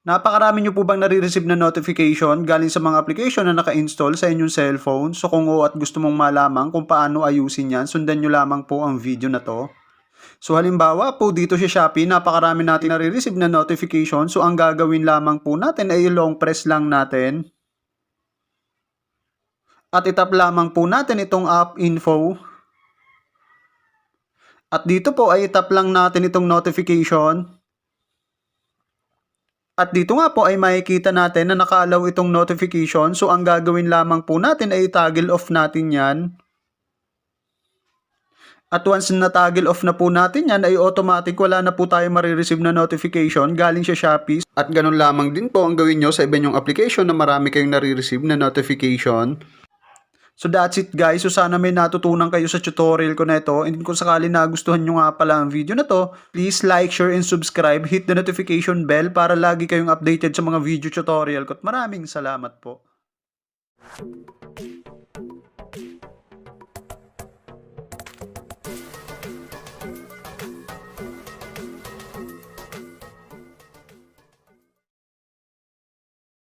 Napakarami nyo po bang nare-receive na notification galing sa mga application na naka-install sa inyong cellphone? So kung oo at gusto mong malaman kung paano ayusin yan, sundan nyo lamang po ang video na to. So halimbawa po dito sa Shopee, napakarami natin nare-receive na notification. So ang gagawin lamang po natin ay long press lang natin. At itap lamang po natin itong app info. At dito po ay itap lang natin itong notification. At dito nga po ay makikita natin na nakaalaw itong notification. So ang gagawin lamang po natin ay toggle off natin yan. At once na toggle off na po natin yan ay automatic wala na po tayo marireceive na notification galing sa Shopee. At ganun lamang din po ang gawin nyo sa iba nyong application na marami kayong nare-receive na notification. So that's it guys. So sana may natutunan kayo sa tutorial ko na ito. And kung sakali nagustuhan nyo nga pala ang video na to, please like, share, and subscribe. Hit the notification bell para lagi kayong updated sa mga video tutorial ko. At maraming salamat po.